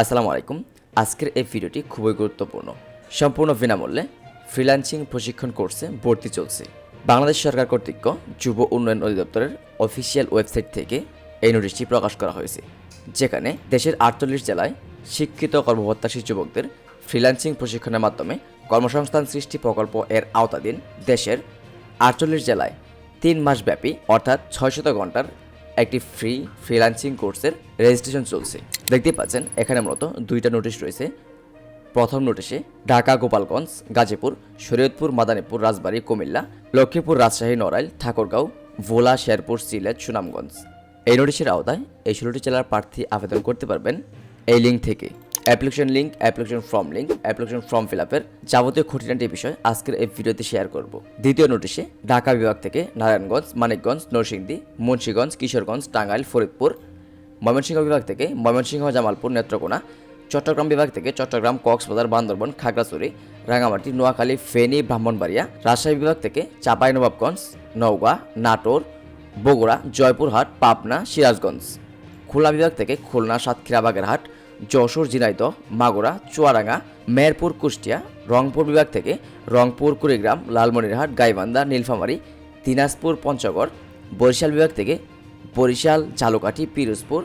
আসসালামু আলাইকুম। আজকের এই ভিডিওটি খুবই গুরুত্বপূর্ণ। সম্পূর্ণ বিনামূল্যে ফ্রিল্যান্সিং প্রশিক্ষণ কোর্সে ভর্তি চলছে। বাংলাদেশ সরকার কর্তৃক যুব উন্নয়ন অধিদপ্তরের অফিসিয়াল ওয়েবসাইট থেকে এই নোটিশটি প্রকাশ করা হয়েছে, যেখানে দেশের আটচল্লিশ জেলায় শিক্ষিত কর্মপ্রত্যাশী যুবকদের ফ্রিল্যান্সিং প্রশিক্ষণের মাধ্যমে কর্মসংস্থান সৃষ্টি প্রকল্প এর আওতাধীন দেশের আটচল্লিশ জেলায় তিন মাস ব্যাপী অর্থাৎ ছয়শত ঘণ্টার একটি ফ্রি ফ্রিল্যান্সিং কোর্সের রেজিস্ট্রেশন চলছে। দেখতেই পাচ্ছেন, এখানে মূলত দুইটা নোটিশ রয়েছে। প্রথম নোটিশে ঢাকা, গোপালগঞ্জ, গাজীপুর, শরীয়তপুর মাদানীপুর রাজবাড়ী, কুমিল্লা, লক্ষ্মীপুর, রাজশাহী, নড়াইল, ঠাকুরগাঁও, ভোলা, শেরপুর, সিলেট, সুনামগঞ্জ। এই নোটিশের আওতায় এই ষোলোটি জেলার প্রার্থী আবেদন করতে পারবেন। এই লিঙ্ক থেকে application link application form link application form fill আপের যাবতীয় খুঁটিনাটি বিষয় আজকের এই ভিডিওতে শেয়ার করব। দ্বিতীয় নোটিশে ঢাকা বিভাগ থেকে নারায়ণগঞ্জ, মানিকগঞ্জ, নরসিংদী, মুন্সীগঞ্জ, কিশোরগঞ্জ, টাঙ্গাইল, ফরিদপুর ময়মনসিংহ বিভাগ থেকে ময়মনসিংহ, জামালপুর, নেত্রকোনা, চট্টগ্রাম বিভাগ থেকে চট্টগ্রাম, কক্সবাজার, বান্দরবন, খাগড়াছড়ি রাঙামাটি নোয়াখালী, ফেনী, ব্রাহ্মণবাড়িয়া, রাজশাহী বিভাগ থেকে চাঁপাইনবাবগঞ্জ নওগাঁ, নাটোর, বগুড়া, জয়পুরহাট, পাবনা, সিরাজগঞ্জ। খুলনা বিভাগ থেকে খুলনা, সাতক্ষীরা, বাগেরহাট, যশোর, ঝিনাইদহ, মাগুরা, চুয়াডাঙ্গা, মেহেরপুর, কুষ্টিয়া, রংপুর বিভাগ থেকে রংপুর, কুড়িগ্রাম, লালমনিরহাট, গাইবান্ধা, নীলফামারী, দিনাজপুর, পঞ্চগড়, বরিশাল বিভাগ থেকে বরিশাল, ঝালকাঠি, পিরোজপুর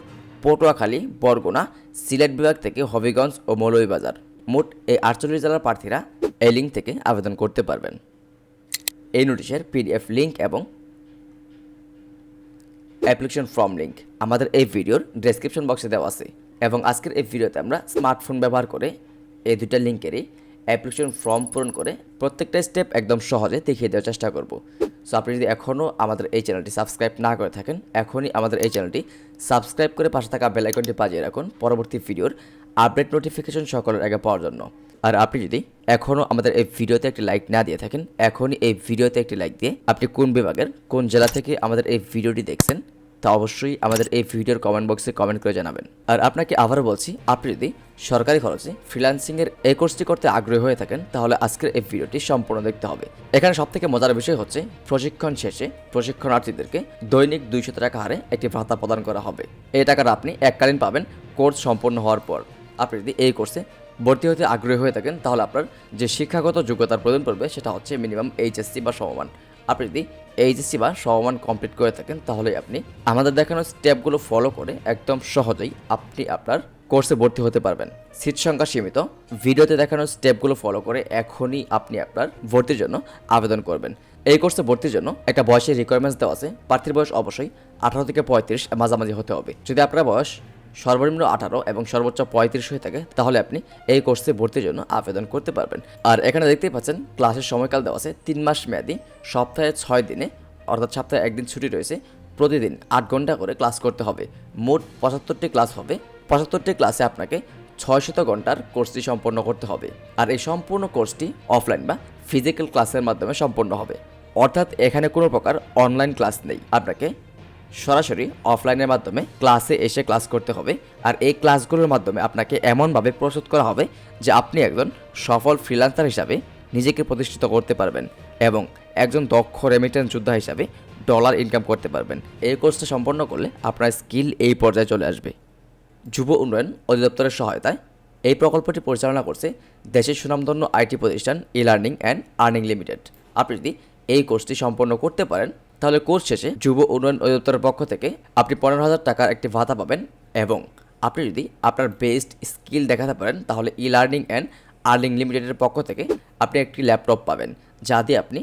পটুয়াখালী, বরগুনা, সিলেট বিভাগ থেকে হবিগঞ্জ ও মৌলভীবাজার। মোট এই আটচল্লিশ জেলার প্রার্থীরা এই লিঙ্ক থেকে আবেদন করতে পারবেন। এই নোটিশের পিডিএফ লিঙ্ক এবং অ্যাপ্লিকেশন ফর্ম লিঙ্ক আমাদের এই ভিডিওর ডেসক্রিপশন বক্সে দেওয়া আছে। এবং আজকের এই ভিডিওতে আমরা স্মার্টফোন ব্যবহার করে এই দুটা লিঙ্কেরই অ্যাপ্লিকেশন ফর্ম পূরণ করে প্রত্যেকটা স্টেপ একদম সহজে দেখিয়ে দেওয়ার চেষ্টা করব। সো আপনি যদি এখনও আমাদের এই চ্যানেলটি সাবস্ক্রাইব না করে থাকেন, এখনই আমাদের এই চ্যানেলটি সাবস্ক্রাইব করে পাশে থাকা বেল আইকনটি বাজিয়ে রাখুন পরবর্তী ভিডিওর আপডেট নোটিফিকেশন সকলের আগে পাওয়ার জন্য। আর আপনি যদি এখনও আমাদের এই ভিডিওতে একটি লাইক না দিয়ে থাকেন, এখনই এই ভিডিওতে একটি লাইক দিয়ে আপনি কোন বিভাগের, কোন জেলা থেকে আমাদের এই ভিডিওটি দেখছেন তা অবশ্যই আমাদের এই ভিডিওর কমেন্ট বক্সে কমেন্ট করে জানাবেন। আর আপনাকে আবারও বলছি, আপনি যদি সরকারি খরচে ফ্রিল্যান্সিংয়ের এই কোর্সটি করতে আগ্রহী হয়ে থাকেন, তাহলে আজকের এই ভিডিওটি সম্পূর্ণ দেখতে হবে। এখানে সবথেকে মজার বিষয় হচ্ছে, প্রশিক্ষণ শেষে প্রশিক্ষণার্থীদেরকে দৈনিক দুইশো টাকা হারে একটি ভাতা প্রদান করা হবে। এই টাকাটা আপনি এককালীন পাবেন কোর্স সম্পন্ন হওয়ার পর। আপনি যদি এই কোর্সে ভর্তি হতে আগ্রহী হয়ে থাকেন, তাহলে আপনার যে শিক্ষাগত যোগ্যতার প্রয়োজন পড়বে, সেটা হচ্ছে মিনিমাম এইচএসসি বা সমমান। আপনি যদি এইচএসসি বা সমমান কমপ্লিট করে থাকেন তাহলে আপনি আমাদের দেখানো স্টেপগুলো ফলো করে একদম সহজেই আপনি আপনার কোর্সে ভর্তি হতে পারবেন। সিট সংখ্যা সীমিত। ভিডিওতে দেখানো স্টেপগুলো ফলো করে এখনই আপনি আপনার ভর্তির জন্য আবেদন করবেন। এই কোর্সে ভর্তির জন্য একটা বয়সের রিকোয়ারমেন্টস দেওয়া আছে। প্রার্থীর বয়স অবশ্যই আঠারো থেকে পঁয়ত্রিশ, মাঝামাঝি হতে হবে। যদি আপনার বয়স সর্বনিম্ন আঠারো এবং সর্বোচ্চ পঁয়ত্রিশ হয়ে থাকে, তাহলে আপনি এই কোর্সে ভর্তির জন্য আবেদন করতে পারবেন। আর এখানে দেখতেই পাচ্ছেন, ক্লাসের সময়কাল দেওয়া আছে তিন মাস মেয়াদি, সপ্তাহে ছয় দিনে, অর্থাৎ সপ্তাহে একদিন ছুটি রয়েছে, প্রতিদিন আট ঘণ্টা করে ক্লাস করতে হবে। মোট পঁচাত্তরটি ক্লাস হবে, পঁচাত্তরটি ক্লাসে আপনাকে ছয় শত ঘণ্টার কোর্সটি সম্পন্ন করতে হবে। আর এই সম্পূর্ণ কোর্সটি অফলাইন বা ফিজিক্যাল ক্লাসের মাধ্যমে সম্পন্ন হবে। অর্থাৎ এখানে কোনো প্রকার অনলাইন ক্লাস নেই, আপনাকে সরাসরি অফলাইনের মাধ্যমে ক্লাসে এসে ক্লাস করতে হবে। আর এই ক্লাসগুলোর মাধ্যমে আপনাকে এমনভাবে প্রস্তুত করা হবে যে আপনি একজন সফল ফ্রিল্যান্সার হিসাবে নিজেকে প্রতিষ্ঠিত করতে পারবেন এবং একজন দক্ষ রেমিটেন্স যোদ্ধা হিসাবে ডলার ইনকাম করতে পারবেন। এই কোর্সটা সম্পন্ন করলে আপনার স্কিল এই পর্যায়ে চলে আসবে। যুব উন্নয়ন অধিদপ্তরের সহায়তায় এই প্রকল্পটি পরিচালনা করছে দেশের সুনামধন্য আইটি প্রতিষ্ঠান E learning and earning limited আপনি যদি এই কোর্সটি সম্পন্ন করতে পারেন তাহলে কোর্স শেষে যুব উন্নয়ন অধিদপ্তরের পক্ষ থেকে আপনি পনেরো হাজার টাকার একটি ভাতা পাবেন এবং আপনি যদি আপনার বেস্ট স্কিল দেখাতে পারেন, তাহলে ই লার্নিং অ্যান্ড আর্নিং লিমিটেডের পক্ষ থেকে আপনি একটি ল্যাপটপ পাবেন, যা দিয়ে আপনি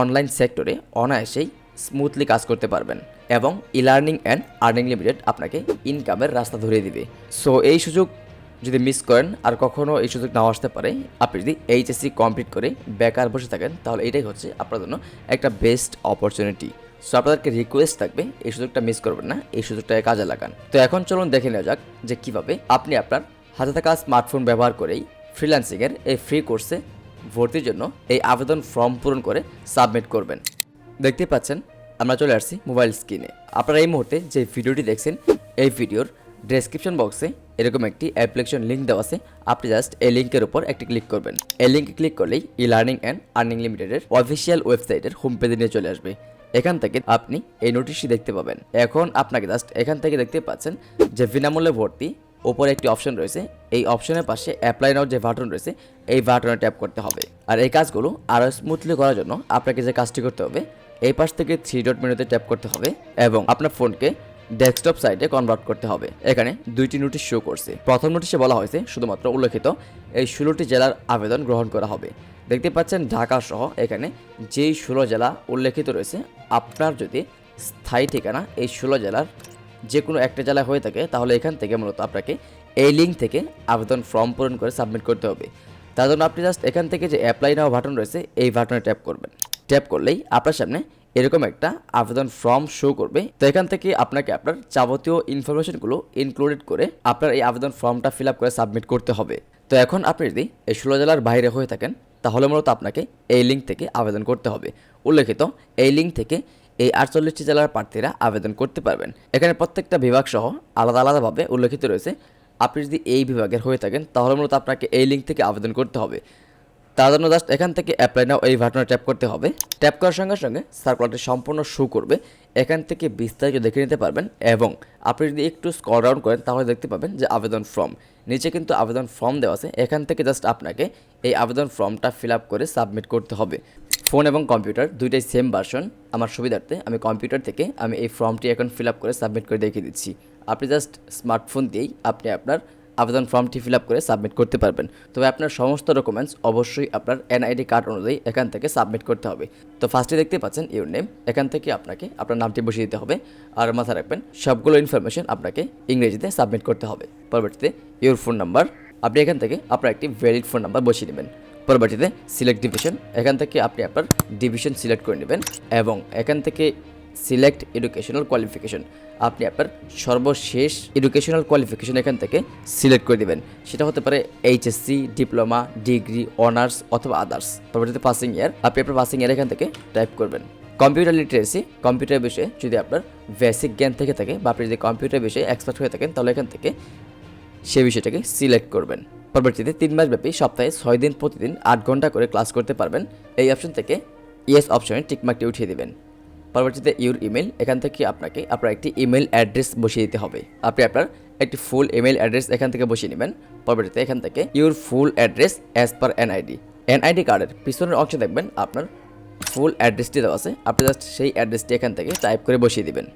অনলাইন সেক্টরে অনায়াসেই স্মুথলি কাজ করতে পারবেন এবং E learning and earning limited আপনাকে ইনকামের রাস্তা ধরিয়ে দিবে। সো এই সুযোগ যদি মিস করেন আর কখনও এই সুযোগ নাও আসতে পারে, আপনি যদি এইচএসসি কমপ্লিট করে বেকার বসে থাকেন, তাহলে এটাই হচ্ছে আপনার জন্য একটা বেস্ট অপরচুনিটি সো আপনাদেরকে রিকোয়েস্ট থাকবে, এই সুযোগটা মিস করবেন না, এই সুযোগটাকে কাজে লাগান। তো এখন চলুন দেখে নেওয়া যাক যে কীভাবে আপনি আপনার হাতে থাকা স্মার্টফোন ব্যবহার করেই ফ্রিল্যান্সিংয়ের এই ফ্রি কোর্সে ভর্তির জন্য এই আবেদন ফর্ম পূরণ করে সাবমিট করবেন। দেখতে পাচ্ছেন, আমরা চলে আসছি মোবাইল স্ক্রিনে আপনারা এই মুহূর্তে যে ভিডিওটি দেখছেন, এই ভিডিওর ডেসক্রিপশন বক্সে এরকম একটি অ্যাপ্লিকেশন লিঙ্ক দেওয়া আছে। আপনি জাস্ট এই লিঙ্কের উপর একটি ক্লিক করবেন। এই লিঙ্কে ক্লিক করলেই ই লার্নিং অ্যান্ড আর্নিং লিমিটেডের অফিসিয়াল ওয়েবসাইটের হোম পেজে নিয়ে চলে আসবে। এখান থেকে আপনি এই নোটিশটি দেখতে পাবেন। এখন আপনাকে জাস্ট এখান থেকে দেখতে পাচ্ছেন যে বিনামূল্যে ভর্তি ওপরে একটি অপশন রয়েছে। এই অপশনের পাশে অ্যাপ্লাই নাও যে বাটন রয়েছে, এই বাটনে ট্যাপ করতে হবে। আর এই কাজগুলো আরও স্মুথলি করার জন্য আপনাকে যে কাজটি করতে হবে, এই পাশ থেকে থ্রি ডট মেনুতে ট্যাপ করতে হবে এবং আপনার ফোনকে ডেস্কটপ সাইটে কনভার্ট করতে হবে। এখানে দুইটি নোটিশ শো করছে। প্রথম নোটিশে বলা হয়েছে, শুধুমাত্র উল্লেখিত এই ষোলোটি জেলার আবেদন গ্রহণ করা হবে। দেখতে পাচ্ছেন, ঢাকা সহ এখানে যেই ষোলো জেলা উল্লেখিত রয়েছে, আপনার যদি স্থায়ী ঠিকানা এই ষোলো জেলার যে কোনো একটা জেলায় হয়ে থাকে, তাহলে এখান থেকে মূলত আপনাকে এই লিঙ্ক থেকে আবেদন ফর্ম পূরণ করে সাবমিট করতে হবে। তার জন্য আপনি জাস্ট এখান থেকে যে অ্যাপ্লাই নাও বাটন রয়েছে, এই বাটনে ট্যাপ করবেন। ট্যাপ করলেই আপনার সামনে এরকম একটা আবেদন ফর্ম শো করবে। তো এখান থেকে আপনাকে আপনার যাবতীয় ইনফরমেশনগুলো ইনক্লুডেড করে আপনার এই আবেদন ফর্মটা ফিল আপ করে সাবমিট করতে হবে। তো এখন আপনি যদি এই ষোলো জেলার বাইরে হয়ে থাকেন, তাহলে মূলত আপনাকে এই লিঙ্ক থেকে আবেদন করতে হবে। উল্লেখিত, এই লিঙ্ক থেকে এই আটচল্লিশটি জেলার প্রার্থীরা আবেদন করতে পারবেন। এখানে প্রত্যেকটা বিভাগ সহ আলাদা আলাদাভাবে উল্লেখিত রয়েছে। আপনি যদি এই বিভাগের হয়ে থাকেন, তাহলে মূলত আপনাকে এই লিঙ্ক থেকে আবেদন করতে হবে। তার জন্য জাস্ট এখান থেকে অ্যাপ্লাই নাও এই বাটনে ট্যাপ করতে হবে। ট্যাপ করার সঙ্গে সঙ্গে সার্কুলারটি সম্পূর্ণ শো করবে। এখান থেকে বিস্তারিত দেখে নিতে পারবেন এবং আপনি যদি একটু স্কল ডাউন করেন তাহলে দেখতে পাবেন যে আবেদন ফর্ম নিচে কিন্তু আবেদন ফর্ম দেওয়া আছে। এখান থেকে জাস্ট আপনাকে এই আবেদন ফর্মটা ফিল আপ করে সাবমিট করতে হবে। ফোন এবং কম্পিউটার দুইটাই সেম ভার্সন আমার সুবিধার্থে আমি কম্পিউটার থেকে আমি এই ফর্মটি এখন ফিল আপ করে সাবমিট করে দেখিয়ে দিচ্ছি। আপনি জাস্ট স্মার্টফোন দিয়েই আপনি আপনার আবেদন ফর্মটি ফিল করে সাবমিট করতে পারবেন। তবে আপনার সমস্ত ডকুমেন্টস অবশ্যই আপনার এনআইডি কার্ড অনুযায়ী এখান থেকে সাবমিট করতে হবে। তো ফার্স্টে দেখতে পাচ্ছেন ইউর নেম এখান থেকে আপনাকে আপনার নামটি বসিয়ে দিতে হবে। আর মাথায় রাখবেন, সবগুলো ইনফরমেশন আপনাকে ইংরেজিতে সাবমিট করতে হবে। পরবর্তীতে ইউর ফোন নাম্বার আপনি এখান থেকে আপনার একটি ভ্যালিড ফোন নাম্বার বসিয়ে নেবেন পরবর্তীতে সিলেক্ট ডিভিশন এখান থেকে আপনি আপনার ডিভিশন সিলেক্ট করে নেবেন এবং এখান থেকে সিলেক্ট এডুকেশনাল কোয়ালিফিকেশন। আপনি আপনার সর্বশেষ এডুকেশনাল কোয়ালিফিকেশন এখান থেকে সিলেক্ট করে দেবেন। সেটা হতে পারে এইচএসসি, ডিপ্লোমা, ডিগ্রি, অনার্স অথবা আদার্স। পরবর্তীতে পাসিং ইয়ার আপনি আপনার পাসিং ইয়ার এখান থেকে টাইপ করবেন। কম্পিউটার লিটারেসি কম্পিউটার বিষয়ে যদি আপনার বেসিক জ্ঞান থেকে থাকে বা আপনি যদি কম্পিউটার বিষয়ে এক্সপার্ট হয়ে থাকেন, তাহলে এখান থেকে সে বিষয়টাকে সিলেক্ট করবেন। পরবর্তীতে তিন মাস ব্যাপী সপ্তাহে ছয় দিন প্রতিদিন আট ঘণ্টা করে ক্লাস করতে পারবেন। এই অপশন থেকে ইয়েস অপশনে টিকমার্কটি উঠিয়ে দিবেন। পরবর্তীতে ইউর ইমেল এখান থেকে আপনাকে আপনার একটি ইমেল অ্যাড্রেস বসিয়ে দিতে হবে। আপনি আপনার একটি ফুল ইমেল অ্যাড্রেস এখান থেকে বসিয়ে নেবেন। পরবর্তীতে এখান থেকে your full address as per NID NID কার্ডের পিছনের অংশে দেখবেন আপনার ফুল অ্যাড্রেসটি দেওয়া আছে। আপনি জাস্ট সেই অ্যাড্রেসটি এখান থেকে টাইপ করে বসিয়ে দিবেন।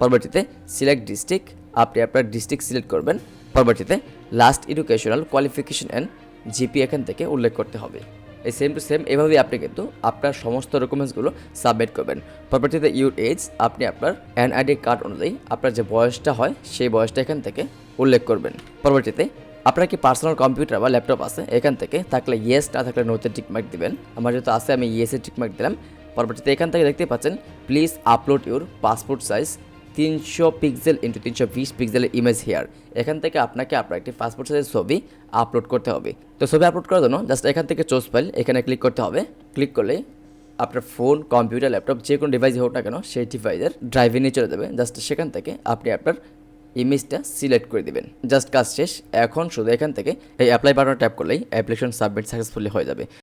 পরবর্তীতে সিলেক্ট ডিস্ট্রিক্ট আপনি আপনার ডিস্ট্রিক্ট সিলেক্ট করবেন। পরবর্তীতে last educational qualification and GP এখান থেকে উল্লেখ করতে হবে। এই সেম টু সেম এভাবেই আপনি কিন্তু আপনার সমস্ত ডকুমেন্টসগুলো সাবমিট করবেন। পরবর্তীতে ইউর এজ আপনি আপনার এনআইডি কার্ড অনুযায়ী আপনার যে বয়সটা হয়, সেই বয়সটা এখান থেকে উল্লেখ করবেন। পরবর্তীতে আপনার কি পার্সোনাল কম্পিউটার বা ল্যাপটপ আছে, এখান থেকে থাকলে ইয়েস না থাকলে নোতে টিকমার্ক দিবেন। আমার যেহেতু আছে, আমি ইয়েসে টিকমার্ক দিলাম। পরবর্তীতে এখান থেকে দেখতে পাচ্ছেন please upload your passport size তিনশো পিক্সেল ইন্টু তিনশো বিশ পিক্সেলের ইমেজ হেয়ার এখান থেকে আপনাকে আপনার একটি পাসপোর্ট সাইজের ছবি আপলোড করতে হবে। তো ছবি আপলোড করার জন্য জাস্ট এখান থেকে চোজ ফাইল এখানে ক্লিক করতে হবে। ক্লিক করলে আপনার ফোন কম্পিউটার ল্যাপটপ যে কোনো ডিভাইস হোক না কেন, সেই ডিভাইসের ড্রাইভে নিয়ে চলে যাবে। জাস্ট সেখান থেকে আপনি আপনার ইমেজটা সিলেক্ট করে দিবেন। জাস্ট কাজ শেষ। এখন শুধু এখান থেকে এই অ্যাপ্লাই বাটন ট্যাপ করলেই অ্যাপ্লিকেশন সাবমিট সাকসেসফুলি হয়ে যাবে।